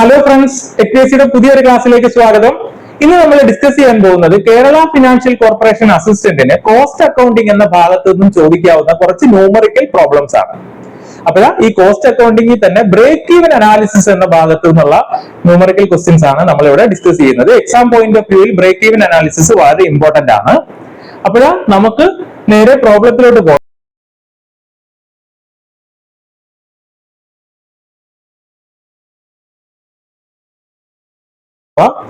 Hello friends ടെക്നേസിയുടെ പുതിയൊരു ക്ലാസ്സിലേക്ക് സ്വാഗതം. ഇന്ന് നമ്മൾ ഡിസ്കസ് ചെയ്യാൻ പോകുന്നത് കേരള ഫിനാൻഷ്യൽ കോർപ്പറേഷൻ അസിസ്റ്റന്റിന് കോസ്റ്റ് അക്കൗണ്ടിംഗ് എന്ന ഭാഗത്ത് നിന്നും ചോദിക്കാവുന്ന കുറച്ച് ന്യൂമറിക്കൽ പ്രോബ്ലംസ് ആണ്. അപ്പോൾ ഈ കോസ്റ്റ് അക്കൗണ്ടിംഗിൽ തന്നെ ബ്രേക്ക് ഈവൻ അനാലിസിസ് എന്ന ഭാഗത്ത് നിന്നുള്ള ന്യൂമറിക്കൽ ക്വസ്റ്റ്യൻസ് ആണ് നമ്മൾ ഇവിടെ ഡിസ്കസ് ചെയ്യുന്നത്. എക്സാം പോയിന്റ് ഓഫ് വ്യൂവിൽ ബ്രേക്ക് ഈവൻ അനാലിസിസ് വളരെ ഇമ്പോർട്ടന്റ് ആണ്. അപ്പോഴാ നമുക്ക് നേരെ പ്രോബ്ലത്തിലോട്ട് പോകാം.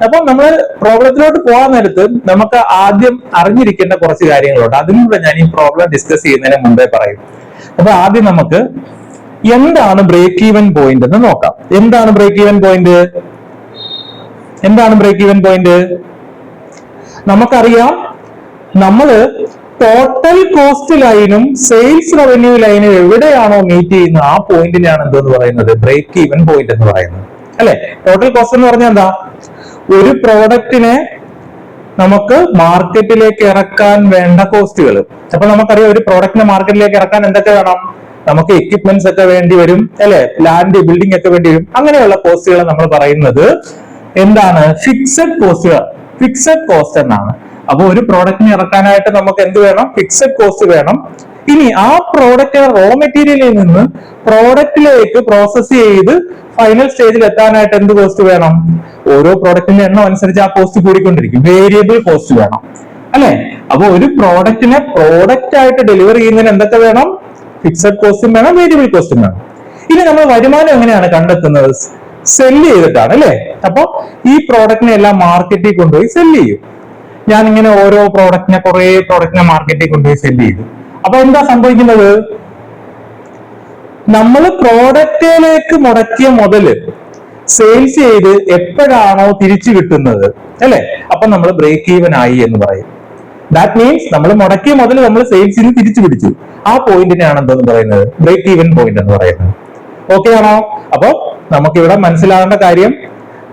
അപ്പൊ നമ്മൾ പ്രോബ്ലത്തിലോട്ട് പോകാൻ നേരത്ത് നമുക്ക് ആദ്യം അറിഞ്ഞിരിക്കേണ്ട കുറച്ച് കാര്യങ്ങളുണ്ട്. അതിലൂടെ ഞാൻ ഈ പ്രോബ്ലം ഡിസ്കസ് ചെയ്യുന്നതിന് മുമ്പേ പറയും. അപ്പൊ ആദ്യം നമുക്ക് എന്താണ് ബ്രേക്ക് ഈവൻ പോയിന്റ് എന്ന് നോക്കാം. എന്താണ് ബ്രേക്ക് ഈവൻ പോയിന്റ് എന്താണ് ബ്രേക്ക് ഈവൻ പോയിന്റ് നമുക്കറിയാം നമ്മൾ ടോട്ടൽ കോസ്റ്റ് ലൈനും സെയിൽസ് റവന്യൂ ലൈനും എവിടെയാണോ മീറ്റ് ചെയ്യുന്നത് ആ പോയിന്റിനാണ് എന്തെന്ന് പറയുന്നത്? ബ്രേക്ക് ഈവൻ പോയിന്റ് എന്ന് പറയുന്നത്. അല്ലെ? ടോട്ടൽ കോസ്റ്റ് എന്ന് പറഞ്ഞാൽ എന്താ? ഒരു പ്രോഡക്റ്റിനെ നമുക്ക് മാർക്കറ്റിലേക്ക് ഇറക്കാൻ വേണ്ട കോസ്റ്റുകൾ അപ്പൊ നമുക്കറിയാം ഒരു പ്രോഡക്റ്റിനെ മാർക്കറ്റിലേക്ക് ഇറക്കാൻ എന്തൊക്കെ വേണം? നമുക്ക് എക്യുപ്മെന്റ്സ് ഒക്കെ വേണ്ടി വരും അല്ലെ? ലാൻഡ് ബിൽഡിംഗ് ഒക്കെ വേണ്ടി വരും. അങ്ങനെയുള്ള കോസ്റ്റുകൾ നമ്മൾ പറയുന്നത് എന്താണ്? ഫിക്സഡ് കോസ്റ്റുകൾ ഫിക്സഡ് കോസ്റ്റ് എന്നാണ്. അപ്പൊ ഒരു പ്രോഡക്റ്റിന് ഇറക്കാനായിട്ട് നമുക്ക് എന്ത് വേണം? ഫിക്സഡ് കോസ്റ്റ് വേണം. ഇനി ആ പ്രോഡക്റ്റ് റോ മെറ്റീരിയലിൽ നിന്ന് പ്രോഡക്റ്റിലേക്ക് പ്രോസസ് ചെയ്ത് ഫൈനൽ സ്റ്റേജിൽ എത്താനായിട്ട് എന്ത് കോസ്റ്റ് വേണം? ഓരോ പ്രോഡക്റ്റിന്റെ എണ്ണം അനുസരിച്ച് ആ കോസ്റ്റ് കൂടിക്കൊണ്ടിരിക്കും. വേരിയബിൾ കോസ്റ്റ് വേണം. അല്ലെ? അപ്പൊ ഒരു പ്രോഡക്റ്റിനെ പ്രോഡക്റ്റ് ആയിട്ട് ഡെലിവർ ചെയ്യുന്നതിന് എന്തൊക്കെ വേണം? ഫിക്സഡ് കോസ്റ്റും വേണം വേരിയബിൾ കോസ്റ്റും വേണം. ഇനി നമ്മൾ വരുമാനം എങ്ങനെയാണ് കണ്ടെത്തുന്നത്? സെൽ ചെയ്തിട്ടാണ് അല്ലെ? അപ്പൊ ഈ പ്രോഡക്റ്റിനെ എല്ലാം മാർക്കറ്റിൽ കൊണ്ടുപോയി സെല്ല് ചെയ്യും. ഞാൻ ഇങ്ങനെ ഓരോ പ്രോഡക്റ്റിനെ കുറെ പ്രോഡക്റ്റിനെ മാർക്കറ്റിൽ കൊണ്ടുപോയി സെല്ല് ചെയ്തു. അപ്പൊ എന്താ സംഭവിക്കുന്നത്? നമ്മൾ പ്രോഡക്റ്റിലേക്ക് മുടക്കിയ മുതൽ സെയിൽസ് ചെയ്ത് എപ്പോഴാണോ തിരിച്ചു കിട്ടുന്നത് അല്ലെ? അപ്പൊ നമ്മൾ ബ്രേക്ക് ഈവൻ ആയി എന്ന് പറയും. ദാറ്റ് മീൻസ് നമ്മൾ മുടക്കിയ മുതൽ നമ്മൾ സെയിൽസ് ചെയ്ത് തിരിച്ചു പിടിച്ചു. ആ പോയിന്റിനെയാണ് എന്തെന്ന് പറയുന്നത്? ബ്രേക്ക് ഈവൻ പോയിന്റ് എന്ന് പറയുന്നത്. ഓക്കെ ആണോ? അപ്പൊ നമുക്കിവിടെ മനസ്സിലാവേണ്ട കാര്യം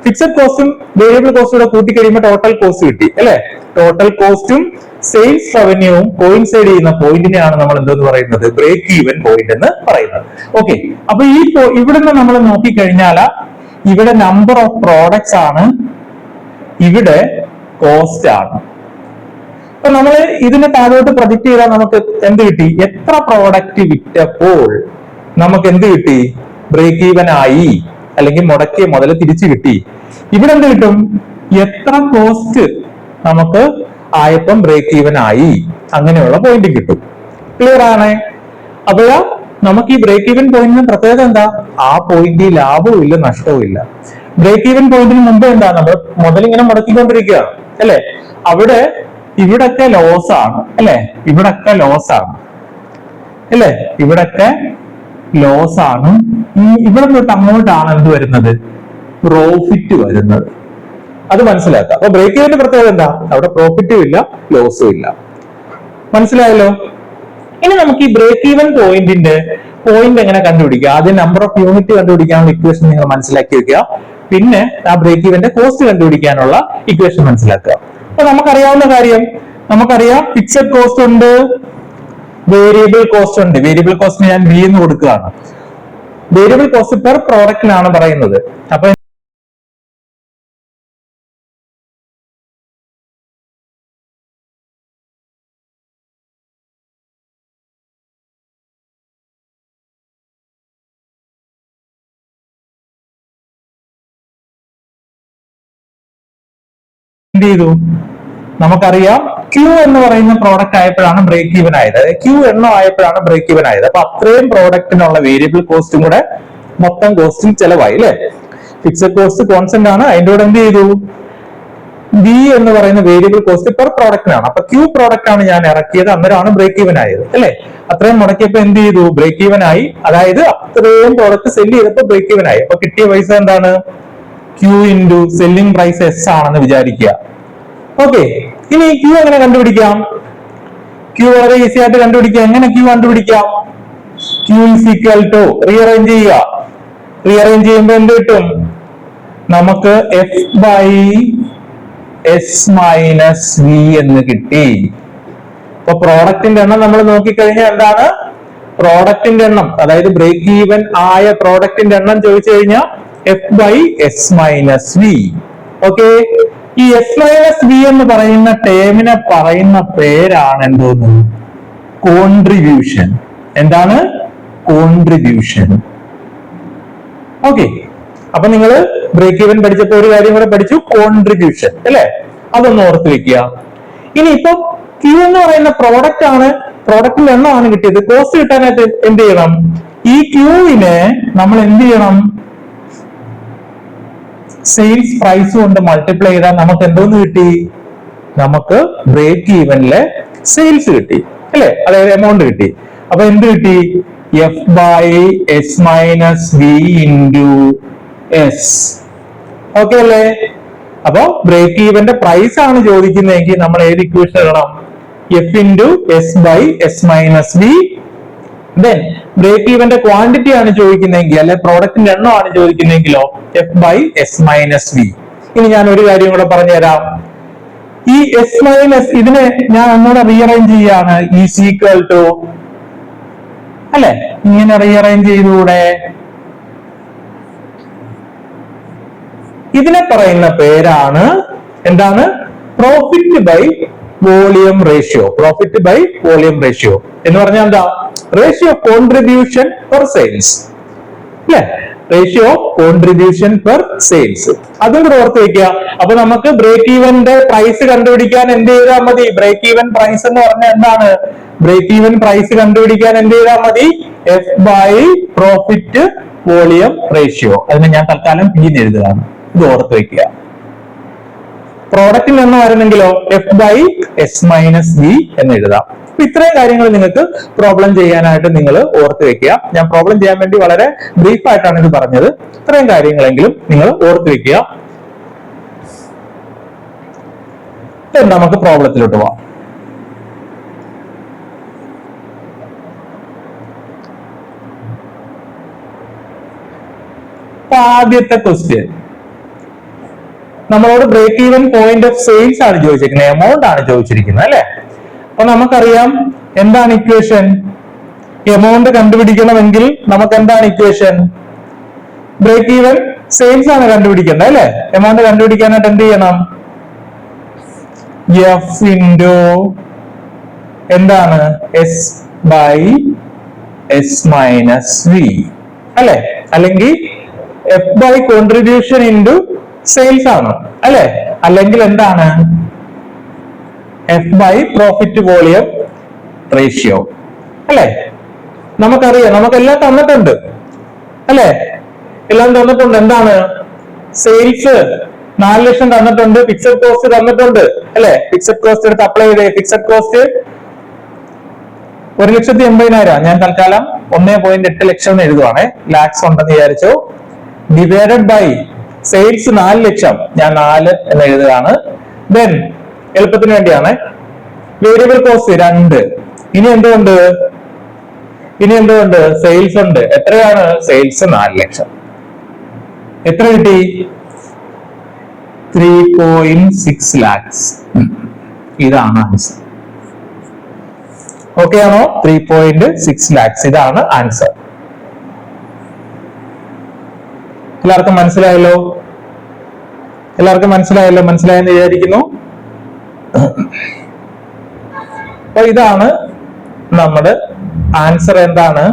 ഫിക്സഡ് കോസ്റ്റും വേരിയബിൾ കോസ്റ്റും കൂടെ കൂട്ടി കഴിയുമ്പോൾ ടോട്ടൽ കോസ്റ്റ് കിട്ടി അല്ലെ? ടോട്ടൽ കോസ്റ്റും സെയിൽസ് റവന്യൂവും കോയിൻസൈഡ് ചെയ്യുന്ന പോയിന്റിനെയാണ് നമ്മൾ എന്തെന്ന് പറയുന്നത്? ബ്രേക്ക് ഈവൻ പോയിന്റ് എന്ന് പറയുന്നത്. ഓക്കെ അപ്പൊ ഈ ഇവിടുന്ന് നമ്മൾ നോക്കിക്കഴിഞ്ഞാൽ ഇവിടെ നമ്പർ ഓഫ് പ്രോഡക്ട്സ് ആണ് ഇവിടെ കോസ്റ്റ് ആണ്. അപ്പൊ നമ്മൾ ഇതിനെ താഴോട്ട് പ്രൊജക്ട് ചെയ്താൽ നമുക്ക് എന്ത് കിട്ടി? എത്ര പ്രോഡക്റ്റ് വിറ്റപ്പോൾ നമുക്ക് എന്ത് കിട്ടി? ബ്രേക്ക് ഈവൻ ആയി. അല്ലെങ്കിൽ മുടക്കിയ മുതൽ തിരിച്ചു കിട്ടി. ഇവിടെ എന്ത് കിട്ടും? എത്ര കോസ്റ്റ് നമുക്ക് ആയപ്പം ബ്രേക്ക് ഈവൻ ആയി. അങ്ങനെയുള്ള പോയിന്റ് കിട്ടും. ക്ലിയർ ആണേ? അപ്പോഴാ നമുക്ക് ഈ ബ്രേക്ക് ഈവൻ പോയിന്റിന് പ്രത്യേകത എന്താ? ആ പോയിന്റ് ലാഭവും ഇല്ല നഷ്ടവും ഇല്ല. ബ്രേക്ക് ഈവൻ പോയിന്റിന് മുമ്പ് എന്താ? നമ്മൾ മുതൽ ഇങ്ങനെ മുടക്കിക്കൊണ്ടിരിക്കുക. അല്ലെ? അവിടെ ഇവിടൊക്കെ ലോസ് ആണ്. അല്ലെ? ഇവിടൊക്കെ ലോസ് ആണ്. അല്ലെ? ഇവിടൊക്കെ ലോസ് ആണ്. ഈ ഇവിടെ തൊട്ട് അങ്ങോട്ടാണ് എന്ത് വരുന്നത്? പ്രോഫിറ്റ് വരുന്നത്. അത് മനസ്സിലാക്കാം. അപ്പൊ ബ്രേക്ക് ഈവന്റെ പ്രത്യേകത എന്താ? അവിടെ പ്രോഫിറ്റും ഇല്ല ലോസും ഇല്ല. മനസ്സിലായല്ലോ? ഇനി നമുക്ക് ഈ ബ്രേക്ക് ഈവൻ പോയിന്റിന്റെ പോയിന്റ് എങ്ങനെ കണ്ടുപിടിക്കുക ആദ്യം നമ്പർ ഓഫ് യൂണിറ്റ് കണ്ടുപിടിക്കാനുള്ള ഇക്വേഷൻ നിങ്ങൾ മനസ്സിലാക്കി വെക്കുക. പിന്നെ ആ ബ്രേക്ക് ഈവന്റെ കോസ്റ്റ് കണ്ടുപിടിക്കാനുള്ള ഇക്വേഷൻ മനസ്സിലാക്കുക. അപ്പൊ നമുക്കറിയാവുന്ന കാര്യം നമുക്കറിയാം ഫിക്സഡ് കോസ്റ്റ് ഉണ്ട്. വേരിയബിൾ കോസ്റ്റ് ഉണ്ട്. വേരിയബിൾ കോസ്റ്റ് ഞാൻ ബി എന്ന് കൊടുക്കുകയാണ്. വേരിയബിൾ കോസ്റ്റ് പെർ പ്രോഡക്റ്റിനാണ് പറയുന്നത്. അപ്പൊ എന്ത് ചെയ്തു? നമുക്കറിയാം ക്യൂ എന്ന് പറയുന്ന പ്രോഡക്റ്റ് ആയപ്പോഴാണ് ബ്രേക്ക് ഈവൻ ആയത്. ക്യൂ എണ്ണം ആയപ്പോഴാണ് ബ്രേക്ക് ഈവൻ ആയത്. അപ്പൊ അത്രയും പ്രോഡക്റ്റിനുള്ള വേരിയബിൾ കോസ്റ്റും കൂടെ മൊത്തം കോസ്റ്റും ചെലവായി അല്ലെ? ഫിക്സഡ് കോസ്റ്റ് കോൺസ്റ്റന്റ് ആണ്. അതിന്റെ കൂടെ എന്ത് ചെയ്തു? ബി എന്ന് പറയുന്ന വേരിയബിൾ കോസ്റ്റ് പെർ പ്രോഡക്റ്റിനാണ് അപ്പൊ ക്യൂ പ്രോഡക്റ്റ് ആണ് ഞാൻ ഇറക്കിയത്. അന്നേരമാണ് ബ്രേക്ക് ഈവൻ ആയത്. അല്ലെ? അത്രയും മുടക്കിയപ്പോ എന്ത് ചെയ്തു? ബ്രേക്ക് ഈവൻ ആയി. അതായത് അത്രയും പ്രോഡക്റ്റ് സെല്ല് ചെയ്തപ്പോ ബ്രേക്ക് ഈവൻ ആയി. അപ്പൊ കിട്ടിയ പൈസ എന്താണ്? Q into selling price S ആണെന്ന് വിചാരിക്കുക. ഓക്കെ ഇനി ക്യൂ എങ്ങനെ കണ്ടുപിടിക്കാം? ക്യൂ വളരെ ഈസി ആയിട്ട് കണ്ടുപിടിക്കാം. എങ്ങനെ ക്യൂ കണ്ടുപിടിക്കാം? ക്യൂ ടു റീഅറേഞ്ച് ചെയ്യുക. റീഅറേഞ്ച് ചെയ്യുമ്പോൾ എന്ത് കിട്ടും? നമുക്ക് F by S minus V എന്ന് കിട്ടി. അപ്പൊ പ്രോഡക്റ്റിന്റെ എണ്ണം നമ്മൾ നോക്കിക്കഴിഞ്ഞാൽ എന്താണ്? പ്രോഡക്റ്റിന്റെ എണ്ണം അതായത് ബ്രേക്ക് ഈവൻ ആയ പ്രോഡക്റ്റിന്റെ എണ്ണം ചോദിച്ചു കഴിഞ്ഞാൽ F by S minus V okay ഈ എസ് മൈനസ് ബി എന്ന് പറയുന്ന ടേമിനെ പറയുന്ന പേരാണ് എന്തോന്ന്? കോൺട്രിബ്യൂഷൻ എന്താണ്? കോൺട്രിബ്യൂഷൻ ഓക്കെ അപ്പൊ നിങ്ങൾ ബ്രേക്ക് ഈവൻ പഠിച്ചപ്പോ ഒരു കാര്യം കൂടെ പഠിച്ചു കോൺട്രിബ്യൂഷൻ അല്ലെ? അതൊന്ന് ഓർത്ത് വെക്കുക. ഇനി ഇപ്പൊ ക്യൂ എന്ന് പറയുന്ന പ്രോഡക്റ്റ് ആണ് പ്രോഡക്റ്റിൽ എണ്ണമാണ് കിട്ടിയത്. കോസ്റ്റ് കിട്ടാനായിട്ട് എന്ത് ചെയ്യണം? ഈ ക്യൂവിനെ നമ്മൾ എന്ത് ചെയ്യണം? സെയിൽസ് പ്രൈസ് കൊണ്ട് മൾട്ടിപ്ലൈ ചെയ്താൽ നമുക്ക് എന്തോന്ന് കിട്ടി? നമുക്ക് ബ്രേക്ക് ഈവനിലെ സെയിൽസ് കിട്ടി അല്ലെ? അതായത് എമൗണ്ട് കിട്ടി. അപ്പൊ എന്ത് കിട്ടി? F by S minus V into S okay അല്ലേ? അപ്പൊ ബ്രേക്ക് ഈവന്റെ പ്രൈസ് ആണ് ചോദിക്കുന്നതെങ്കിൽ നമ്മൾ ഏത് ഇക്വേഷൻ ഇടണം? F into S by S minus V then break ഈവന്റെ quantity ആണ് ചോദിക്കുന്നതെങ്കിൽ അല്ലെ പ്രോഡക്റ്റിന്റെ എണ്ണമാണ് ചോദിക്കുന്നതെങ്കിലോ F by S minus V ഇനി ഞാൻ ഒരു കാര്യം കൂടെ പറഞ്ഞുതരാം. ഈ എസ് മൈനസ് ഇതിനെ ഞാൻ ഒന്നുകൂടെ റീഅറേഞ്ച് ചെയ്യാണ്. ഈ സീക്വൽ ടു അല്ലെ? ഇങ്ങനെ റീഅറേഞ്ച് ചെയ്തുകൂടെ? ഇതിനെ പറയുന്ന പേരാണ് എന്താണ്? Profit by volume ratio profit by volume ratio എന്ന് പറഞ്ഞാൽ എന്താ? റേഷ്യോ കോൺട്രിബ്യൂഷൻ പെർ സെയിൽസ് അല്ലെ റേഷ്യോ കോൺട്രിബ്യൂഷൻ പെർ സെയിൽസ് അതും കൂടെ ഓർത്ത് വെക്കുക. അപ്പൊ നമുക്ക് ബ്രേക്ക് ഈവന്റെ പ്രൈസ് കണ്ടുപിടിക്കാൻ എന്ത് ചെയ്താൽ മതി? ബ്രേക്ക് ഈവൻ പ്രൈസ് എന്ന് പറഞ്ഞാൽ എന്താണ്? ബ്രേക്ക് ഈവൻ പ്രൈസ് കണ്ടുപിടിക്കാൻ എന്ത് ചെയ്താൽ മതി? F by profit volume ratio അതിന് ഞാൻ തൽക്കാലം പി എന്ന് എഴുതുകയാണ്. ഇത് ഓർത്ത് വെക്കുക. പ്രോഡക്റ്റിൽ നിന്ന് വരുന്നെങ്കിലോ F by S minus B എന്ന് എഴുതാം. അപ്പൊ ഇത്രയും കാര്യങ്ങൾ നിങ്ങൾക്ക് പ്രോബ്ലം ചെയ്യാനായിട്ട് നിങ്ങൾ ഓർത്ത് വെക്കുക. ഞാൻ പ്രോബ്ലം ചെയ്യാൻ വേണ്ടി വളരെ ബ്രീഫ് ആയിട്ടാണ് ഇത് പറഞ്ഞത്. ഇത്രയും കാര്യങ്ങളെങ്കിലും നിങ്ങൾ ഓർത്ത് വെക്കുക. നമുക്ക് പ്രോബ്ലത്തിലോട്ട് പോവാം. ആദ്യത്തെ ക്വസ്റ്റ്യൻ നമ്മളോട് break even point of sales ആണ് ചോദിച്ചിരിക്കുന്നത്. എമൗണ്ട് ആണ് ചോദിച്ചിരിക്കുന്നത് അല്ലെ? അപ്പൊ നമുക്കറിയാം എന്താണ് ഇക്വേഷൻ എമൗണ്ട് കണ്ടുപിടിക്കണമെങ്കിൽ നമുക്ക് എന്താണ് ഇക്വേഷൻ ബ്രേക്ക് ഈവൻ സെയിൽസ് ആണ് കണ്ടുപിടിക്കേണ്ടത് അല്ലെ? എമൗണ്ട് കണ്ടുപിടിക്കാനായിട്ട് എന്ത് ചെയ്യണം? എഫ് ഇൻഡോ എന്താണ്? S by S minus V അല്ലെ? അല്ലെങ്കിൽ F by contribution into sales ആണ് അല്ലെ? അല്ലെങ്കിൽ എന്താണ്? F by profit volume ratio അല്ലെ? നമുക്കറിയാം. നമുക്കെല്ലാം തന്നിട്ടുണ്ട്. അല്ലെ? എല്ലാം തന്നിട്ടുണ്ട്. എന്താണ്? സെയിൽസ് നാല് ലക്ഷം തന്നിട്ടുണ്ട്. ഫിക്സഡ് കോസ്റ്റ് തന്നിട്ടുണ്ട്. അല്ലെ? ഫിക്സഡ് കോസ്റ്റ് എടുത്ത് അപ്ലൈ ചെയ്തേ. ഫിക്സഡ് കോസ്റ്റ് ഒരു ലക്ഷത്തി എൺപതിനായിരം. ഞാൻ തൽക്കാലം ഒന്നേ പോയിന്റ് എട്ട് ലക്ഷം എന്ന് എഴുതുവാണേ. ലാക്സ് ഉണ്ടെന്ന് വിചാരിച്ചു. ഡിവൈഡഡ് ബൈ സെയിൽസ് നാല് ലക്ഷം. ഞാൻ നാല് എന്ന് എഴുതുകയാണ്. ദെൻ എളുപ്പത്തിന് വേണ്ടിയാണ്. വേരിയബിൾ കോസ്റ്റ് രണ്ട്. ഇനി എന്തുകൊണ്ട് ഇനി എന്തുകൊണ്ട് സെയിൽസ് ഉണ്ട്. എത്രയാണ്? സെയിൽസ് നാല് ലക്ഷം. എത്ര കിട്ടി? ത്രീ പോയിന്റ് സിക്സ് ലാക്സ് ഇതാണ് ആൻസർ ഓക്കെ ആണോ? ത്രീ പോയിന്റ് സിക്സ് ലാക്സ് ഇതാണ് ആൻസർ എല്ലാവർക്കും മനസ്സിലായല്ലോ? എല്ലാവർക്കും മനസ്സിലായല്ലോ? മനസ്സിലായെന്ന് വിചാരിക്കുന്നു? അപ്പൊ ഇതാണ് നമ്മുടെ ആൻസർ എന്താണ്?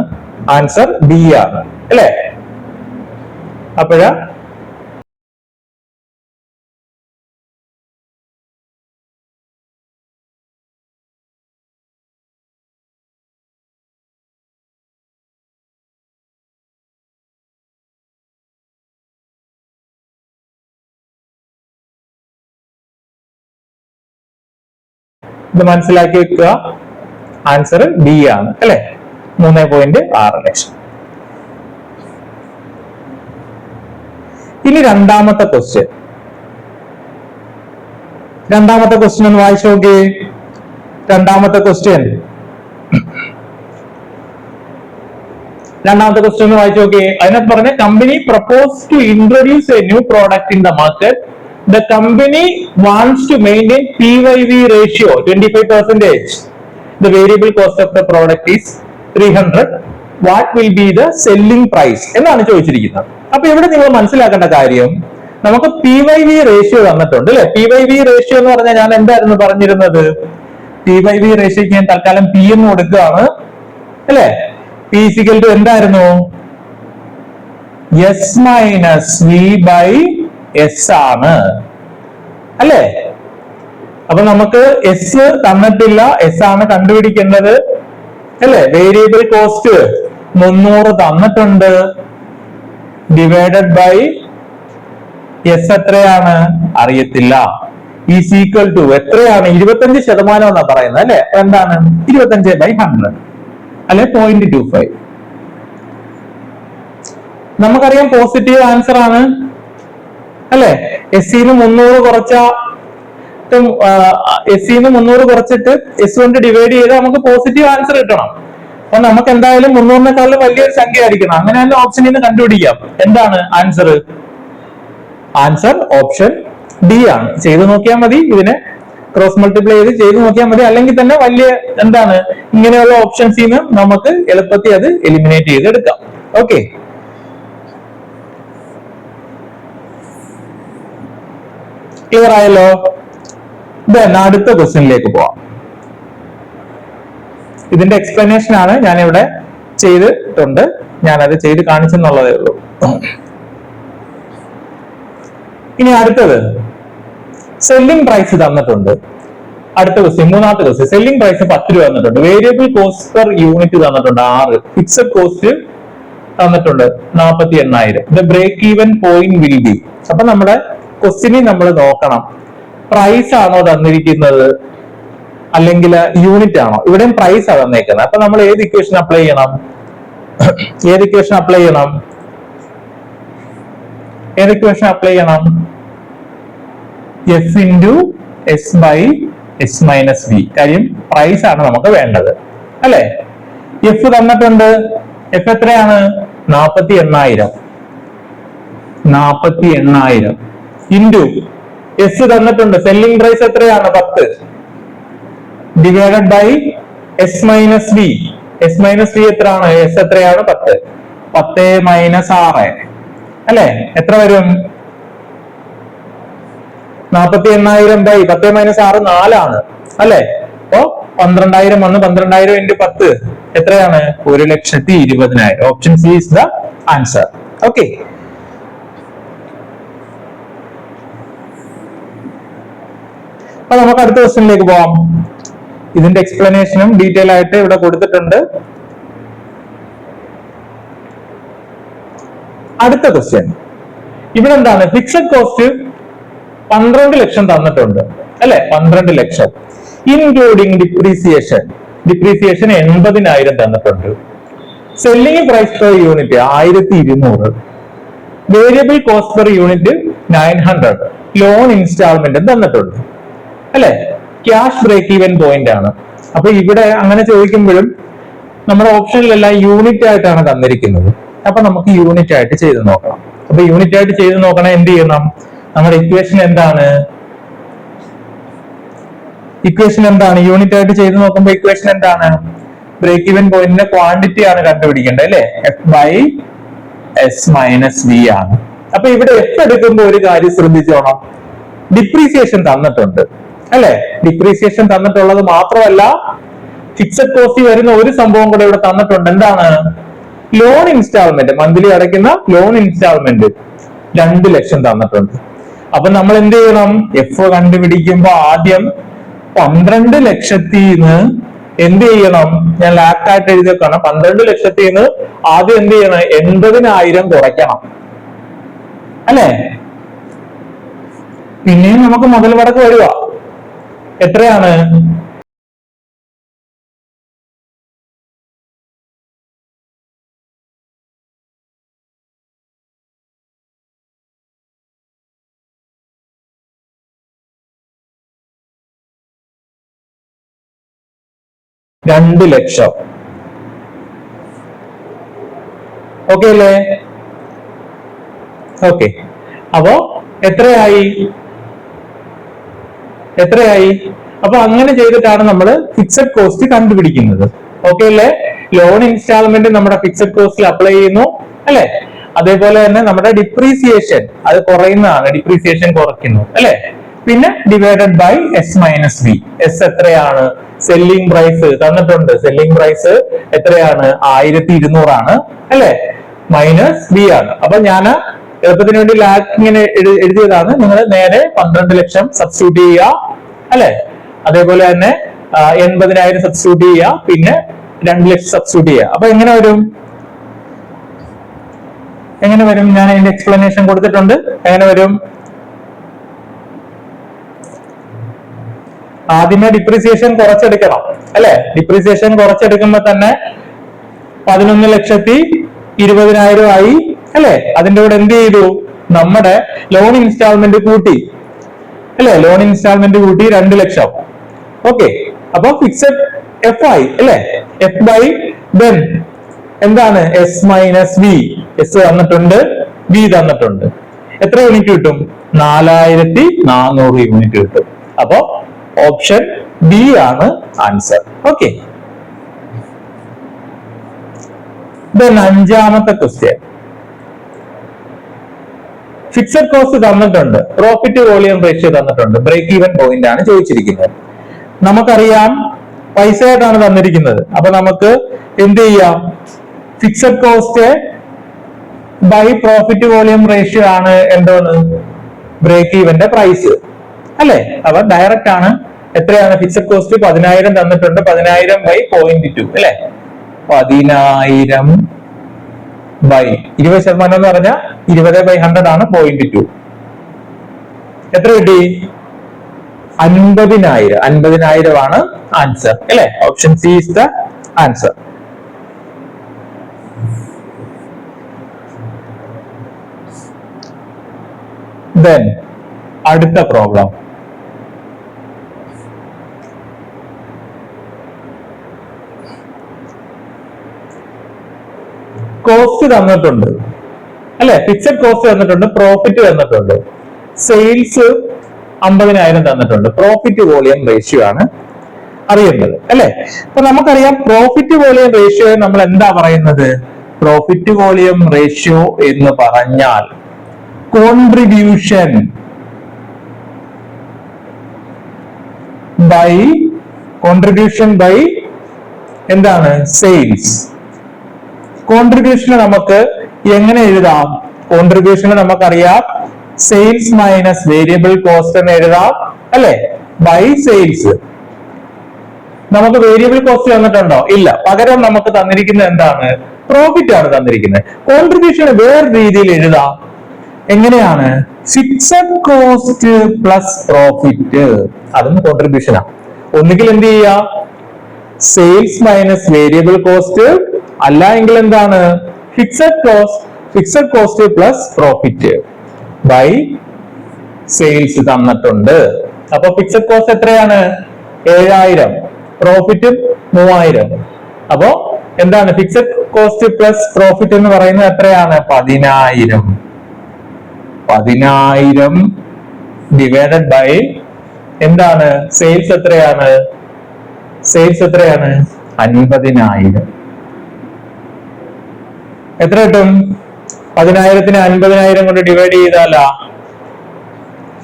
ആൻസർ ബി ആണ്. അല്ലേ? അപ്പോഴ ഇത് മനസ്സിലാക്കി വെക്കുക. ആൻസർ ബി ആണ് അല്ലെ? മൂന്ന് പോയിന്റ് ആറ് ലക്ഷം. ഇനി രണ്ടാമത്തെ ക്വസ്റ്റ്യൻ രണ്ടാമത്തെ ക്വസ്റ്റ്യൻ ഒന്ന് വായിച്ചു നോക്കിയേ. രണ്ടാമത്തെ ക്വസ്റ്റ്യൻ രണ്ടാമത്തെ ക്വസ്റ്റ്യൻ ഒന്ന് വായിച്ചു നോക്കിയേ. അതിനകത്ത് പറഞ്ഞ company propose to introduce a new product in the market maintain P Y V ratio twenty five percentage the variable cost of the product is three hundred what will be the selling price എന്നാണ് ചോദിച്ചിരിക്കുന്നത്. അപ്പൊ ഇവിടെ നിങ്ങൾ മനസ്സിലാക്കേണ്ട കാര്യം നമുക്ക് P Y V ratio തന്നിട്ടുണ്ട് അല്ലെ? പി വൈ വി റേഷ്യോ എന്ന് പറഞ്ഞാൽ ഞാൻ എന്തായിരുന്നു പറഞ്ഞിരുന്നത്? പി വൈ വി റേഷ്യോക്ക് ഞാൻ തൽക്കാലം പി എന്ന് കൊടുക്കുകയാണ്. അല്ലെ? പി സിക്കൽ ടു എന്തായിരുന്നു? S minus V by S ആണ്. അല്ലേ? അപ്പൊ നമുക്ക് എസ് തന്നിട്ടില്ല. എസ് ആണ് കണ്ടുപിടിക്കേണ്ടത്. അല്ലേ? വേരിയബിൾ കോസ്റ്റ് മുന്നൂറ് തന്നിട്ടുണ്ട്. ഡിവൈഡഡ് ബൈ എസ് എത്രയാണ്? അറിയത്തില്ല. ഈ സീക്വൽ ടു എത്രയാണ്? ഇരുപത്തഞ്ച് ശതമാനം എന്നാ പറയുന്നത് അല്ലെ? എന്താണ്? ഇരുപത്തഞ്ച് ബൈ ഹൺഡ്രഡ് അല്ലെ? പോയിന്റ് ടു ഫൈവ് നമുക്കറിയാം പോസിറ്റീവ് ആൻസർ ആണ്. അല്ലെ? എസ് സിന്ന് മുന്നൂറ് കുറച്ച എസ് സിന്ന് മുന്നൂറ് കുറച്ചിട്ട് എസ് കൊണ്ട് ഡിവൈഡ് ചെയ്ത് നമുക്ക് പോസിറ്റീവ് ആൻസർ കിട്ടണം. അപ്പൊ നമുക്ക് എന്തായാലും മുന്നൂറിനെക്കാളും വലിയൊരു സംഖ്യ ആയിരിക്കണം അങ്ങനെ തന്നെ ഓപ്ഷനിൽ കണ്ടുപിടിക്കാം. എന്താണ് ആൻസർ ആൻസർ ഓപ്ഷൻ ഡി ആണ്. ചെയ്ത് നോക്കിയാൽ മതി. ഇതിനെ ക്രോസ് മൾട്ടിപ്ലൈ ചെയ്ത് ചെയ്ത് നോക്കിയാൽ മതി. അല്ലെങ്കിൽ തന്നെ വലിയ എന്താണ് ഇങ്ങനെയുള്ള ഓപ്ഷൻസിൽ നിന്ന് നമുക്ക് എളുപ്പത്തിൽ അത് എലിമിനേറ്റ് ചെയ്ത് എടുക്കാം ഓക്കെ ക്ലിയർ ആയല്ലോ? ദെൻ അടുത്ത ക്വസ്റ്റ്യനിലേക്ക് പോവാം. ഇതിന്റെ എക്സ്പ്ലനേഷൻ ആണ് ഞാൻ ഇവിടെ ചെയ്തിട്ടുണ്ട്. ഞാൻ അത് ചെയ്ത് കാണിച്ചെന്നുള്ളതേ ഉള്ളൂ. ഇനി അടുത്തത്. സെല്ലിംഗ് പ്രൈസ് തന്നിട്ടുണ്ട്. അടുത്ത ക്വസ്റ്റ്യൻ മൂന്നാമത്തെ ക്വസ്റ്റ്യൻ സെല്ലിംഗ് പ്രൈസ് പത്ത് രൂപ തന്നിട്ടുണ്ട്. വേരിയബിൾ കോസ്റ്റ് പെർ യൂണിറ്റ് തന്നിട്ടുണ്ട് ആറ്. ഫിക്സഡ് കോസ്റ്റ് തന്നിട്ടുണ്ട് നാൽപ്പത്തി എണ്ണായിരം the break even point will be അപ്പൊ നമ്മുടെ ക്വസ്റ്റ്യനെ നമ്മൾ നോക്കണം. പ്രൈസ് ആണോ തന്നിരിക്കുന്നത്? അല്ലെങ്കിൽ യൂണിറ്റ് ആണോ? ഇവിടെയും പ്രൈസ് ആണ് തന്നേക്കുന്നത് അപ്പൊ നമ്മൾ ഏത് ഇക്വേഷൻ അപ്ലൈ ചെയ്യണം? ഏത് ഇക്വേഷൻ അപ്ലൈ ചെയ്യണം? ഏത് ഇക്വേഷൻ അപ്ലൈ ചെയ്യണം? F into S by S minus V കാര്യം പ്രൈസ് ആണ് നമുക്ക് വേണ്ടത്. അല്ലെ? എഫ് തന്നിട്ടുണ്ട്. എഫ് എത്രയാണ്? നാപ്പത്തി എണ്ണായിരം. നാപ്പത്തി എണ്ണായിരം. ഇന്റു എസ് തന്നിട്ടുണ്ട്. സെല്ലിംഗ് പ്രൈസ് എത്രയാണ്? പത്ത്. Divided by S minus V S minus V എത്രയാണ്? എസ് എത്രയാണ്? പത്ത്. പത്ത് മൈനസ് ആറ്. അല്ലെ? എത്ര വരും? നാപ്പത്തി എണ്ണായിരം ബൈ പത്ത് മൈനസ് ആറ് നാലാണ്. അല്ലെ? അപ്പോ പന്ത്രണ്ടായിരം വന്ന് പന്ത്രണ്ടായിരം ഇന്റു പത്ത്. എത്രയാണ്? ഒരു ലക്ഷത്തി ഇരുപതിനായിരം. Option C is the answer okay അപ്പൊ നമുക്ക് അടുത്ത ക്വസ്റ്റ്യനിലേക്ക് പോവാം. ഇതിന്റെ എക്സ്പ്ലനേഷനും ഡീറ്റെയിൽ ആയിട്ട് ഇവിടെ കൊടുത്തിട്ടുണ്ട്. അടുത്ത ക്വസ്റ്റ്യൻ ഇവിടെ എന്താണ് ഫിക്സഡ് കോസ്റ്റ് പന്ത്രണ്ട് ലക്ഷം തന്നിട്ടുണ്ട്. അല്ലെ? പന്ത്രണ്ട് ലക്ഷം. ഇൻക്ലൂഡിങ് ഡിപ്രീസിയേഷൻ ഡിപ്രീസിയേഷൻ എൺപതിനായിരം തന്നിട്ടുണ്ട്. സെല്ലിംഗ് പ്രൈസ് പെർ യൂണിറ്റ് ആയിരത്തി ഇരുന്നൂറ് variable cost per unit nine hundred loan instalment തന്നിട്ടുണ്ട്. അല്ലെ? ക്യാഷ് ബ്രേക്ക് ഈവൻ പോയിന്റ് ആണ്. അപ്പൊ ഇവിടെ അങ്ങനെ ചോദിക്കുമ്പോഴും നമ്മുടെ ഓപ്ഷനിലെല്ലാം യൂണിറ്റ് ആയിട്ടാണ് തന്നിരിക്കുന്നത്. അപ്പൊ നമുക്ക് യൂണിറ്റ് ആയിട്ട് ചെയ്ത് നോക്കണം. അപ്പൊ യൂണിറ്റ് ആയിട്ട് ചെയ്ത് നോക്കണം എന്ത് ചെയ്യണം? നമ്മുടെ ഇക്വേഷൻ എന്താണ്? ഇക്വേഷൻ എന്താണ്? യൂണിറ്റ് ആയിട്ട് ചെയ്ത് നോക്കുമ്പോൾ ഇക്വേഷൻ എന്താണ്? ബ്രേക്ക് ഇവൻ പോയിന്റിന്റെ ക്വാണ്ടിറ്റി ആണ് കണ്ടുപിടിക്കേണ്ടത് അല്ലെ? F by S minus V ആണ്. അപ്പൊ ഇവിടെ എഫ് എടുക്കുമ്പോൾ ഒരു കാര്യം ശ്രദ്ധിച്ചോണം. ഡിപ്രീസിയേഷൻ തന്നിട്ടുണ്ട്. അല്ലെ? ഡിപ്രീസിയേഷൻ തന്നിട്ടുള്ളത് മാത്രമല്ല ഫിക്സഡ് കോസ്റ്റ് വരുന്ന ഒരു സംഭവം കൂടെ ഇവിടെ തന്നിട്ടുണ്ട്. എന്താണ്? ലോൺ ഇൻസ്റ്റാൾമെന്റ് മന്ത്ലി അടയ്ക്കുന്ന ലോൺ ഇൻസ്റ്റാൾമെന്റ് രണ്ട് ലക്ഷം തന്നിട്ടുണ്ട്. അപ്പൊ നമ്മൾ എന്ത് ചെയ്യണം? എഫ് കണ്ടുപിടിക്കുമ്പോ ആദ്യം പന്ത്രണ്ട് ലക്ഷത്തിൽ നിന്ന് എന്ത് ചെയ്യണം? ഞാൻ ലാക്കായിട്ട് എഴുതി വെക്കണം പന്ത്രണ്ട് ലക്ഷത്തിന്ന് ആദ്യം എന്ത് ചെയ്യണം? എൺപതിനായിരം കുറയ്ക്കണം. അല്ലേ? പിന്നെയും നമുക്ക് മുതൽ മുടക്ക് വരുക എത്രയാണ്? രണ്ട് ലക്ഷം. ഓക്കെ അല്ലേ? ഓക്കെ. അപ്പോ എത്രയായി? എത്രയായി? അപ്പൊ അങ്ങനെ ചെയ്തിട്ടാണ് നമ്മൾ ഫിക്സഡ് കോസ്റ്റ് കണ്ടുപിടിക്കുന്നത്. ഓക്കെ അല്ലേ? ലോൺ ഇൻസ്റ്റാൾമെന്റ് നമ്മുടെ ഫിക്സഡ് കോസ്റ്റിൽ അപ്ലൈ ചെയ്യുന്നു. അല്ലെ? അതേപോലെ തന്നെ നമ്മുടെ ഡിപ്രീസിയേഷൻ അത് കുറയുന്നതാണ്. ഡിപ്രീസിയേഷൻ കുറയ്ക്കുന്നു. അല്ലെ? പിന്നെ divided by S minus B S എത്രയാണ്? സെല്ലിംഗ് പ്രൈസ് തന്നിട്ടുണ്ട്. സെല്ലിംഗ് പ്രൈസ് എത്രയാണ്? ആയിരത്തി ഇരുന്നൂറാണ്. അല്ലെ? മൈനസ് ബി ആണ്. അപ്പൊ ഞാൻ എളുപ്പത്തിന് വേണ്ടി ലാക്ക് ഇങ്ങനെ എഴു- എഴുതിയതാണ്. നിങ്ങൾ നേരെ പന്ത്രണ്ട് ലക്ഷം സബ്സ്റ്റിറ്റ്യൂട്ട് ചെയ്യുക അല്ലെ? അതേപോലെ തന്നെ എൺപതിനായിരം സബ്സ്റ്റിറ്റ്യൂട്ട് ചെയ്യുക പിന്നെ രണ്ട് ലക്ഷം സബ്സ്റ്റിറ്റ്യൂട്ട് ചെയ്യുക. അപ്പൊ എങ്ങനെ വരും? എങ്ങനെ വരും? ഞാൻ അതിന്റെ എക്സ്പ്ലനേഷൻ കൊടുത്തിട്ടുണ്ട്. എങ്ങനെ വരും? ആദ്യമേ ഡിപ്രീസിയേഷൻ കുറച്ചെടുക്കണം അല്ലെ? ഡിപ്രീസിയേഷൻ കുറച്ചെടുക്കുമ്പോ തന്നെ പതിനൊന്ന് ലക്ഷത്തി ഇരുപതിനായിരം ആയി അല്ലെ? അതിന്റെ കൂടെ എന്ത് ചെയ്തു? നമ്മുടെ ലോൺ ഇൻസ്റ്റാൾമെന്റ് കൂട്ടി. അല്ലെ? ലോൺ ഇൻസ്റ്റാൾമെന്റ് കൂട്ടി രണ്ട് ലക്ഷം. ഓക്കെ അപ്പൊ ഫിക്സഡ് എഫ് ഐ അല്ലെ? എഫ് ബൈ ദെൻ എന്താണ്? എസ് മൈനസ് വി എസ് തന്നിട്ടുണ്ട് വി തന്നിട്ടുണ്ട്. എത്ര യൂണിറ്റ് കിട്ടും? നാലായിരത്തി നാനൂറ് യൂണിറ്റ് കിട്ടും. അപ്പോ ഓപ്ഷൻ ബി ആണ് ആൻസർ ഓക്കെ അഞ്ചാമത്തെ ക്വസ്റ്റ്യൻ ഫിക്സഡ് കോസ്റ്റ് തന്നിട്ടുണ്ട്. പ്രോഫിറ്റ് വോളിയം റേഷ്യോ തന്നിട്ടുണ്ട്. ബ്രേക്ക് ഈവൻ പോയിന്റ് ആണ് ചോദിച്ചിരിക്കുന്നത്. നമുക്കറിയാം പൈസ ആയിട്ടാണ് തന്നിരിക്കുന്നത്. അപ്പൊ നമുക്ക് എന്ത് ചെയ്യാം? Fixed cost by profit volume ratio ആണ് എന്തോന്ന് ബ്രേക്ക് ഈവന്റെ പ്രൈസ് അല്ലെ? അവ ഡയറക്റ്റ് ആണ്. എത്രയാണ്? ഫിക്സഡ് കോസ്റ്റ് പതിനായിരം തന്നിട്ടുണ്ട്. പതിനായിരം ബൈ പോയിന്റ് ടു അല്ലെ? പതിനായിരം ബൈ ഇരുപത് ശതമാനം എന്ന് പറഞ്ഞാൽ ഇരുപത് ബൈ ഹൺഡ്രഡ് ആണ് പോയിന്റ് ടു എത്ര കിട്ടി? അൻപതിനായിരം. അൻപതിനായിരം ആണ് ആൻസർ അല്ലെ? Option C is the answer then അടുത്ത പ്രോബ്ലം കോസ്റ്റ് തന്നിട്ടുണ്ട്. അല്ലെ? ഫിക്സഡ് കോസ്റ്റ് തന്നിട്ടുണ്ട് പ്രോഫിറ്റ് തന്നിട്ടുണ്ട്. സെയിൽസ് അമ്പതിനായിരം തന്നിട്ടുണ്ട്. പ്രോഫിറ്റ് വോളിയം റേഷ്യോ ആണ് അറിയേണ്ടത് അല്ലെ? അപ്പൊ നമുക്കറിയാം പ്രോഫിറ്റ് വോളിയം റേഷ്യോ നമ്മൾ എന്താ പറയുന്നത്? പ്രോഫിറ്റ് വോളിയം റേഷ്യോ എന്ന് പറഞ്ഞാൽ കോൺട്രിബ്യൂഷൻ ബൈ കോൺട്രിബ്യൂഷൻ ബൈ എന്താണ്? സെയിൽസ് കോൺട്രിബ്യൂഷന് നമുക്ക് എങ്ങനെ എഴുതാം? കോൺട്രിബ്യൂഷന് നമുക്കറിയാം സെയിൽസ് മൈനസ് വേരിയബിൾ കോസ്റ്റ് എന്ന് എഴുതാം അല്ലെ? ബൈ സെയിൽസ് നമുക്ക് വേരിയബിൾ കോസ്റ്റ് തന്നിട്ടുണ്ടോ? ഇല്ല. പകരം നമുക്ക് തന്നിരിക്കുന്നത് എന്താണ്? പ്രോഫിറ്റ് ആണ് തന്നിരിക്കുന്നത്. കോൺട്രിബ്യൂഷൻ വേറെ രീതിയിൽ എഴുതാം. എങ്ങനെയാണ്? ഫിക്സഡ് കോസ്റ്റ് പ്ലസ് പ്രോഫിറ്റ് അതും കോൺട്രിബ്യൂഷനാണ് ഒന്നുകിൽ എന്ത് ചെയ്യാം? സെയിൽസ് മൈനസ് വേരിയബിൾ കോസ്റ്റ് അല്ല എങ്കിൽ എന്താണ്? Fixed cost fixed cost plus profit by sales തന്നിട്ടുണ്ട്. അപ്പൊ ഫിക്സഡ് കോസ്റ്റ് എത്രയാണ്? ഏഴായിരം. പ്രോഫിറ്റ് മൂവായിരം. അപ്പോ എന്താണ്? ഫിക്സഡ് കോസ്റ്റ് പ്ലസ് പ്രോഫിറ്റ് എന്ന് പറയുന്നത് എത്രയാണ്? പതിനായിരം. പതിനായിരം ഡിവൈഡഡ് ബൈ എന്താണ്? സെയിൽസ് എത്രയാണ്? സെയിൽസ് എത്രയാണ്? അൻപതിനായിരം. എത്ര കിട്ടും? പതിനായിരത്തിന് അൻപതിനായിരം കൊണ്ട് divide ചെയ്താല?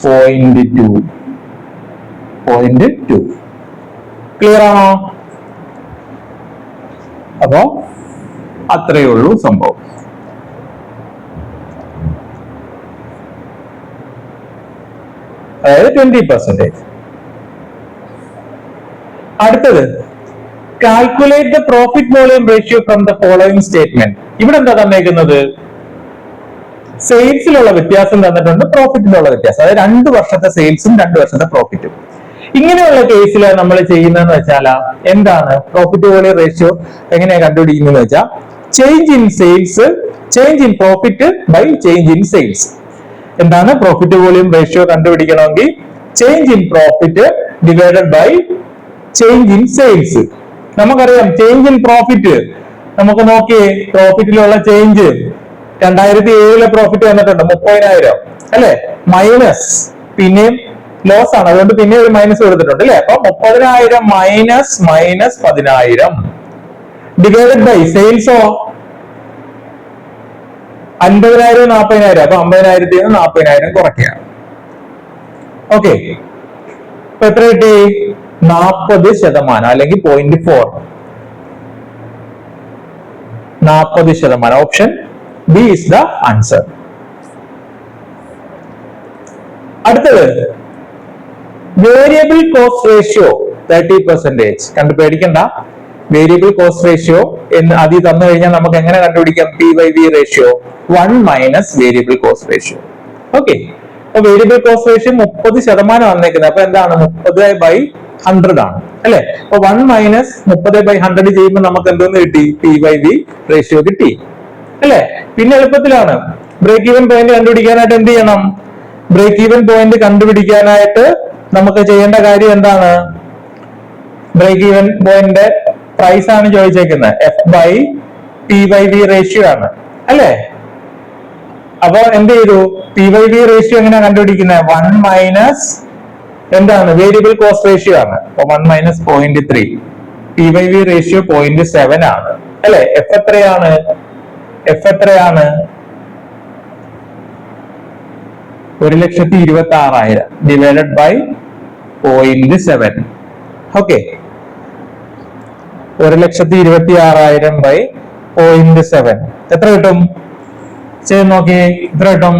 Point two point two clear ആണോ? അപ്പോ അത്രയേ ഉള്ളൂ സംഭവം. അതായത് ട്വന്റി പെർസെന്റേജ് അടുത്തത്. Calculate the profit volume ratio from the following statement ഇവിടെ എന്താ തന്നേക്കുന്നത് സെയിൽസിലുള്ള വ്യത്യാസം തന്നിട്ടുണ്ട് പ്രോഫിറ്റിലുള്ള വ്യത്യാസം. അതായത് രണ്ട് വർഷത്തെ സെയിൽസും രണ്ട് വർഷത്തെ പ്രോഫിറ്റും ഇങ്ങനെയുള്ള കേസിൽ നമ്മൾ ചെയ്യുന്നതെന്ന് വെച്ചാൽ എന്താണ്? പ്രോഫിറ്റ് വോളിയം റേഷ്യോ എങ്ങനെയാ കണ്ടുപിടിക്കുന്നത് വെച്ചാൽ change in sales change in profit by change in sales എന്താണ്? Profit volume ratio കണ്ടുപിടിക്കണമെങ്കിൽ change in profit divided by change in sales നമുക്കറിയാം ചേഞ്ച് ഇൻ പ്രോഫിറ്റ് നമുക്ക് നോക്കിയേ പ്രോഫിറ്റിലുള്ള ചേഞ്ച് രണ്ടായിരത്തി ഏഴിലെ പ്രോഫിറ്റ് വന്നിട്ടുണ്ട് മുപ്പതിനായിരം. അല്ലെ? മൈനസ് പിന്നെയും ലോസ് ആണ്. അതുകൊണ്ട് പിന്നെ ഒരു മൈനസ് കൊടുത്തിട്ടുണ്ട് അല്ലെ? അപ്പൊ മുപ്പതിനായിരം മൈനസ് മൈനസ് പതിനായിരം. ഡിവൈഡഡ് ബൈ സെയിൽസോ അൻപതിനായിരം നാൽപ്പതിനായിരം അപ്പൊ അമ്പതിനായിരത്തി നിന്ന് നാൽപ്പതിനായിരം കുറയ്ക്കുക ഓക്കെ എത്ര കിട്ടി? നാൽപ്പത് ശതമാനം അല്ലെങ്കിൽ പോയിന്റ് ഫോർ നാൽപ്പത് ശതമാനം. Option B is the answer അടുത്തത്. Variable cost ratio thirty percentage കണ്ടു പേടിക്കണ്ട വേരിയബിൾ കോസ്റ്റ് റേഷ്യോ എന്ന് അതിൽ തന്നു കഴിഞ്ഞാൽ നമുക്ക് എങ്ങനെ കണ്ടുപിടിക്കാം? P by V ratio one minus variable cost ratio okay അപ്പൊ വേരിയബിൾ കോസ്റ്റ് റേഷ്യോ മുപ്പത് ശതമാനം വന്നേക്കുന്നത്. അപ്പൊ എന്താണ്? മുപ്പത് ബൈ ഹൺഡ്രഡ് ആണ്. അല്ലെ? അപ്പൊ വൺ മൈനസ് മുപ്പത് ബൈ ഹൺഡ്രഡ് ചെയ്യുമ്പോൾ നമുക്ക് എന്തോന്ന് കിട്ടി? പി വൈ വി റേഷ്യോ കിട്ടി. അല്ലെ? പിന്നെ എളുപ്പത്തിലാണ്. ബ്രേക്ക് ഈവൻ പോയിന്റ് കണ്ടുപിടിക്കാനായിട്ട് എന്ത് ചെയ്യണം? ബ്രേക്ക് ഈവൻ പോയിന്റ് കണ്ടുപിടിക്കാനായിട്ട് നമുക്ക് ചെയ്യേണ്ട കാര്യം എന്താണ്? ബ്രേക്ക് ഈവൻ പോയിന്റ് പ്രൈസ് ആണ് ചോദിച്ചേക്കുന്നത്. F by P by V ratio ആണ്. അല്ലേ? അപ്പൊ എന്ത് ചെയ്തു? പി വൈ വി റേഷ്യോ എങ്ങനെയാ കണ്ടുപിടിക്കുന്നത്? വൺ മൈനസ് എന്താണ്? വേരിയബിൾ കോസ്റ്റ് റേഷ്യോ ആണ്. One minus point three P by V ratio point seven ആണ്. അല്ലെ? എഫ് എത്രയാണ്? എഫ് എത്രയാണ്? ഒരു ലക്ഷത്തി ഇരുപത്തി ആറായിരം divided by point seven okay ഒരു ലക്ഷത്തി ഇരുപത്തി ആറായിരം ബൈ പോയിന്റ് സെവൻ എത്ര കിട്ടും? ചെയ്ത് നോക്കി എത്ര കിട്ടും?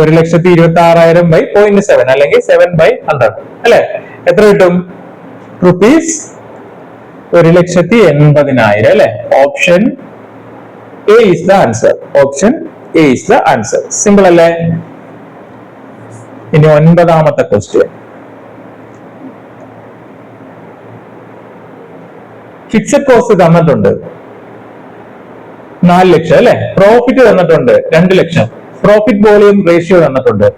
ഒരു ലക്ഷത്തി ഇരുപത്തി ആറായിരം ബൈ പോയിന്റ് സെവൻ അല്ലെങ്കിൽ സെവൻ ബൈ ഹൺഡ്രഡ് അല്ലെ? എത്ര കിട്ടും? റുപ്പീസ് ഒരു ലക്ഷത്തി എൺപതിനായിരം അല്ലെ? Option A is the answer option A is the answer simple അല്ലേ? ഇനി ഒൻപതാമത്തെ ക്വസ്റ്റ്യൻ ഫിക്സഡ് കോസ്റ്റ് തന്നിട്ടുണ്ട്. നാല് ലക്ഷം അല്ലെ? പ്രോഫിറ്റ് തന്നിട്ടുണ്ട്. രണ്ട് ലക്ഷം. പ്രോഫിറ്റ് വോളിയം റേഷ്യോ തന്നിട്ടുണ്ട്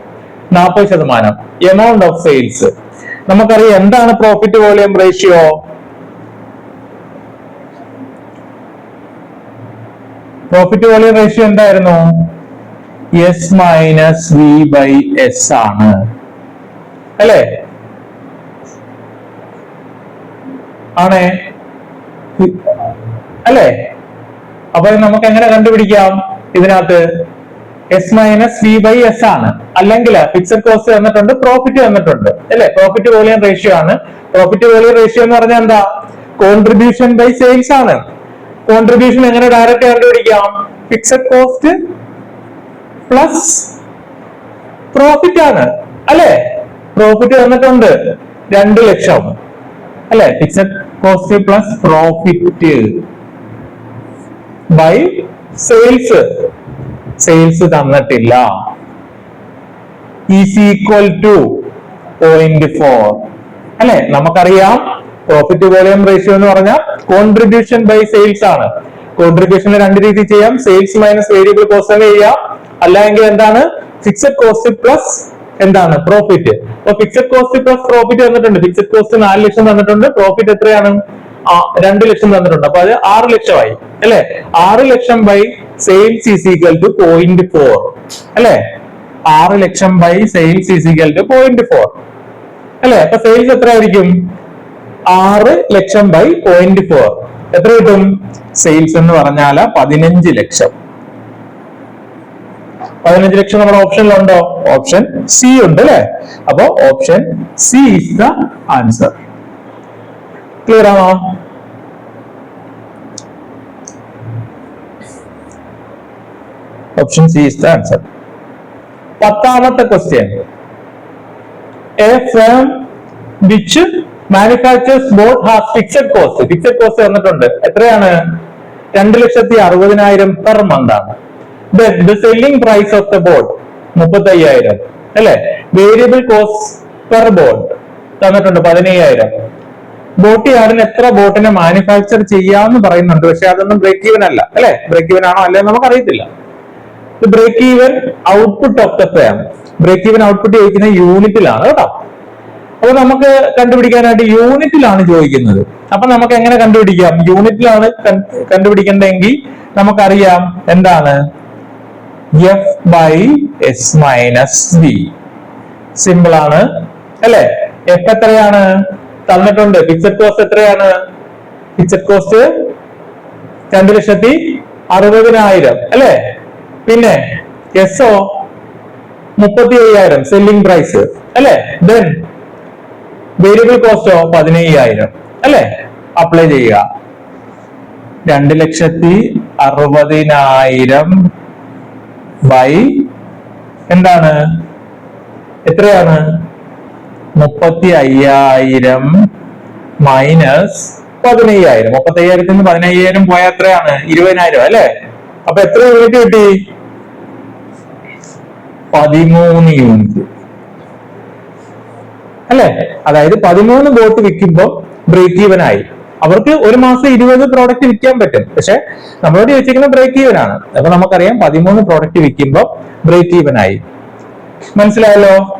നാൽപ്പത് ശതമാനം. എമൗണ്ട് ഓഫ് സെയിൽസ് നമുക്കറിയാം എന്താണ് profit volume ratio profit volume ratio എന്തായിരുന്നു? S minus V by S ആണ്. അല്ലേ? ആണേ? അല്ലേ? അപ്പൊ നമുക്ക് എങ്ങനെ കണ്ടുപിടിക്കാം ഇതിനകത്ത്? S minus V by S ആണ്. അല്ലെങ്കിൽ ഫിക്സഡ് കോസ്റ്റ് വന്നിട്ടുണ്ട് പ്രോഫിറ്റ് വന്നിട്ടുണ്ട്. അല്ലെ? പ്രോഫിറ്റ് വോളിയം റേഷ്യോ ആണ്. പ്രോഫിറ്റ് വോളിയം റേഷ്യോ എന്ന് പറഞ്ഞാൽ എന്താ? കോൺട്രിബ്യൂഷൻ ബൈ സെയിൽസ് ആണ്. കോൺട്രിബ്യൂഷൻ എങ്ങനെ ഡയറക്റ്റ് കണ്ടുപിടിക്കാം? ഫിക്സഡ് കോസ്റ്റ് പ്ലസ് പ്രോഫിറ്റ് ആണ്. അല്ലെ? പ്രോഫിറ്റ് വന്നിട്ടുണ്ട്. രണ്ട് ലക്ഷം. അല്ലെ? Fixed cost plus profit by sales sales തന്നിട്ടില്ല. Is equal to point four അല്ലെ? നമുക്കറിയാം പ്രോഫിറ്റ് വോളിയം റേഷ്യോ എന്ന് പറഞ്ഞാൽ കോൺട്രിബ്യൂഷൻ ബൈ സെയിൽസ് ആണ്. കോൺട്രിബ്യൂഷനിൽ രണ്ട് രീതി ചെയ്യാം. സെയിൽസ് മൈനസ് വേരിയബിൾ കോസ്റ്റ് ചെയ്യാം അല്ലെങ്കിൽ എന്താണ്? ഫിക്സഡ് കോസ്റ്റ് പ്ലസ് എന്താണ്? പ്രോഫിറ്റ് അപ്പൊ ഫിക്സഡ് കോസ്റ്റ് പ്ലസ് പ്രോഫിറ്റ് തന്നിട്ടുണ്ട് ഫിക്സഡ് കോസ്റ്റ് നാല് ലക്ഷം തന്നിട്ടുണ്ട് പ്രോഫിറ്റ് എത്രയാണ്? രണ്ട് ലക്ഷം തന്നിട്ടുണ്ട്. അപ്പൊ അത് ആറ് ലക്ഷമായി അല്ലെ? ആറ് ലക്ഷം by sales is to point four അല്ലെ? ആറ് ലക്ഷം by sales is to point four അല്ലെ? അപ്പൊ സെയിൽസ് എത്ര ആയിരിക്കും ആറ് ലക്ഷം ബൈ പോയിന്റ് ഫോർ എത്ര കിട്ടും? സെയിൽസ് എന്ന് പറഞ്ഞാൽ പതിനഞ്ച് ലക്ഷം. പതിനഞ്ച് ലക്ഷം നമ്മുടെ ഓപ്ഷനിലുണ്ടോ ഓപ്ഷൻ സി ഉണ്ട് അല്ലെ? അപ്പോ option C is the answer clear ആണോ? Option C is the answer പത്താമത്തെ question a firm which manufactures boat has fixed cost fixed cost വന്നിട്ടുണ്ട്. എത്രയാണ്? രണ്ട് ലക്ഷത്തി അറുപതിനായിരം പെർ മന്ത് ആണ്. The selling price of the boat മുപ്പത്തി അയ്യായിരം അല്ലെ? വേരിയബിൾ കോസ്റ്റ് പെർ ബോട്ട് തന്നിട്ടുണ്ട് പതിനയ്യായിരം. ബോട്ട് യാർഡിന് എത്ര ബോട്ടിനെ മാനുഫാക്ചർ ചെയ്യാന്ന് പറയുന്നുണ്ട്. പക്ഷെ അതൊന്നും ബ്രേക്ക് ഈവൻ അല്ല. അല്ലെ? ബ്രേക്ക് ഈവൻ ആണോ അല്ലേ നമുക്ക് അറിയത്തില്ല break even output of the break even output ചോദിക്കുന്ന യൂണിറ്റിലാണ് കേട്ടോ. അപ്പൊ നമുക്ക് കണ്ടുപിടിക്കാനായിട്ട് യൂണിറ്റിലാണ് ചോദിക്കുന്നത്. അപ്പൊ നമുക്ക് എങ്ങനെ കണ്ടുപിടിക്കാം? യൂണിറ്റിലാണ് കണ്ടുപിടിക്കേണ്ടതെങ്കിൽ നമുക്കറിയാം എന്താണ്? F by S minus B simple ആണ്. അല്ലെ? എഫ് എത്രയാണ്? തന്നിട്ടുണ്ട്. ഫിക്സഡ് കോസ്റ്റ് എത്രയാണ്? ഫിക്സഡ് കോസ്റ്റ് രണ്ട് ലക്ഷത്തി അറുപതിനായിരം അല്ലെ? പിന്നെ എസ്ഒ മുപ്പത്തി അയ്യായിരം സെല്ലിംഗ് പ്രൈസ് അല്ലെ? ദെൻ വേരിയബിൾ കോസ്റ്റോ പതിനയ്യായിരം. അല്ലെ? അപ്ലൈ ചെയ്യുക. രണ്ട് ലക്ഷത്തി അറുപതിനായിരം ബൈ എന്താണ്? എത്രയാണ്? മുപ്പത്തി അയ്യായിരം മൈനസ് പതിനയ്യായിരം. മുപ്പത്തി അയ്യായിരത്തിൽ നിന്ന് പതിനയ്യായിരം പോയാൽ എത്രയാണ്? ഇരുപതിനായിരം അല്ലെ? അപ്പൊ എത്ര യൂണിറ്റ് കിട്ടി? പതിമൂന്ന് യൂണിറ്റ് അല്ലെ? അതായത് പതിമൂന്ന് ബോട്ട് വിൽക്കുമ്പോൾ ബ്രേക്ക് ഈവൻ ആയി. അവർക്ക് ഒരു മാസം ഇരുപത് പ്രോഡക്റ്റ് വിൽക്കാൻ പറ്റും. പക്ഷെ നമ്മളോട് ചോദിച്ചിരിക്കുന്ന ബ്രേക്ക് ഈവൻ ആണ്. അപ്പൊ നമുക്കറിയാം പതിമൂന്ന് പ്രോഡക്റ്റ് വിൽക്കുമ്പോൾ ബ്രേക്ക് ഈവൻ ആയി. മനസ്സിലായല്ലോ?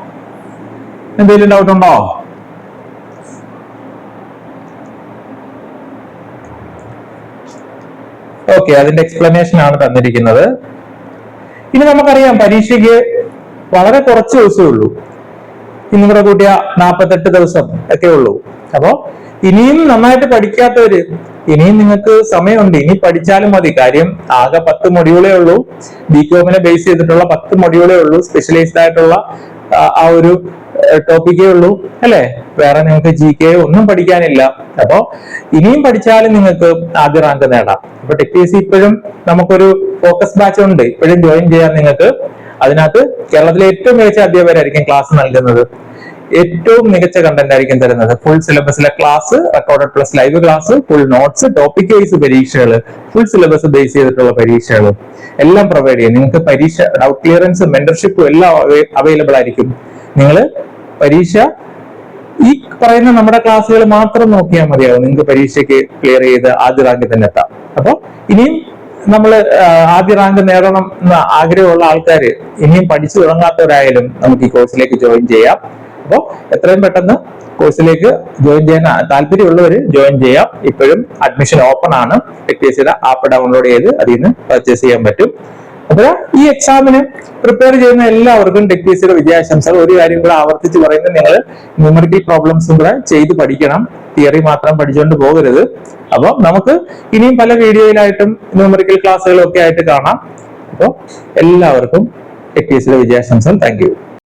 എന്തെങ്കിലും ഡൗട്ട് ഉണ്ടോ? ഓക്കെ അതിന്റെ എക്സ്പ്ലനേഷൻ ആണ് തന്നിരിക്കുന്നത്. ഇനി നമുക്കറിയാം പരീക്ഷയ്ക്ക് വളരെ കുറച്ച് ദിവസമേ ഉള്ളൂ. ഇന്നിവിടെ കൂടെ കൂട്ടിയ നാൽപ്പത്തെട്ട് ദിവസം ഒക്കെ ഉള്ളൂ. അപ്പോ ഇനിയും നന്നായിട്ട് പഠിക്കാത്തവര് ഇനിയും നിങ്ങൾക്ക് സമയമുണ്ട്. ഇനി പഠിച്ചാലും മതി. കാര്യം ആകെ പത്ത് മൊഡ്യൂളേ ഉള്ളൂ. ബി കോമിനെ ബേസ് ചെയ്തിട്ടുള്ള പത്ത് മൊഡ്യൂളേ ഉള്ളൂ. സ്പെഷ്യലൈസ്ഡ് ആയിട്ടുള്ള ആ ഒരു ടോപ്പിക്കേ ഉള്ളൂ അല്ലെ? വേറെ നിങ്ങൾക്ക് ജി കെ ഒന്നും പഠിക്കാനില്ല. അപ്പോ ഇനിയും പഠിച്ചാലും നിങ്ങൾക്ക് ആദ്യ റാങ്ക് നേടാം. അപ്പൊ ടെക് പി എസ് സി ഇപ്പോഴും നമുക്കൊരു ഫോക്കസ് ബാച്ച് ഉണ്ട്. ഇപ്പോഴും ജോയിൻ ചെയ്യാൻ നിങ്ങൾക്ക് അതിനകത്ത് കേരളത്തിലെ ഏറ്റവും മികച്ച അധ്യാപകരായിരിക്കും ക്ലാസ് നൽകുന്നത്. ഏറ്റവും മികച്ച കണ്ടന്റ് ആയിരിക്കും തരുന്നത്. Full സിലബസിലെ class recorded plus live class full notes topic wise പരീക്ഷകൾ ഫുൾ സിലബസ് ബേസ് ചെയ്തിട്ടുള്ള പരീക്ഷകൾ എല്ലാം പ്രൊവൈഡ് ചെയ്യും. നിങ്ങൾക്ക് പരീക്ഷ ഡൗട്ട് ക്ലിയറൻസും മെന്റർഷിപ്പും എല്ലാം അവൈലബിൾ ആയിരിക്കും. നിങ്ങൾ പരീക്ഷ. ഈ പറയുന്ന നമ്മുടെ ക്ലാസ്സുകൾ മാത്രം നോക്കിയാൽ മതിയാവും. നിങ്ങൾക്ക് പരീക്ഷയ്ക്ക് ക്ലിയർ ചെയ്ത് ആദ്യ റാങ്കിൽ തന്നെ എത്താം. അപ്പൊ ഇനിയും നമ്മൾ ആദ്യ റാങ്ക് നേടണം എന്ന ആഗ്രഹമുള്ള ആൾക്കാർ ഇനിയും പഠിച്ചു തുടങ്ങാത്തവരായാലും നമുക്ക് ഈ കോഴ്സിലേക്ക് ജോയിൻ ചെയ്യാം. അപ്പോൾ എത്രയും പെട്ടെന്ന് കോഴ്സിലേക്ക് ജോയിൻ ചെയ്യാൻ താല്പര്യമുള്ളവർ ജോയിൻ ചെയ്യാം. ഇപ്പോഴും അഡ്മിഷൻ ഓപ്പൺ ആണ്. ടെക് ആപ്പ് ഡൗൺലോഡ് ചെയ്ത് അതിൽ നിന്ന് പർച്ചേസ് ചെയ്യാൻ പറ്റും. അപ്പോൾ ഈ എക്സാമിന് പ്രിപ്പയർ ചെയ്യുന്ന എല്ലാവർക്കും ടെക് പി വിജയാശംസകൾ. ഒരു കാര്യം കൂടെ ആവർത്തിച്ച് പറയുന്നത് നിങ്ങൾ ന്യൂമറിക്കൽ പ്രോബ്ലംസും കൂടെ ചെയ്ത് പഠിക്കണം. തിയറി മാത്രം പഠിച്ചുകൊണ്ട് പോകരുത്. അപ്പോൾ നമുക്ക് ഇനിയും പല വീഡിയോയിലായിട്ടും ന്യൂമറിക്കൽ ക്ലാസ്സുകളും ഒക്കെ ആയിട്ട് കാണാം. അപ്പോൾ എല്ലാവർക്കും ടെക് പി സിയുടെ താങ്ക്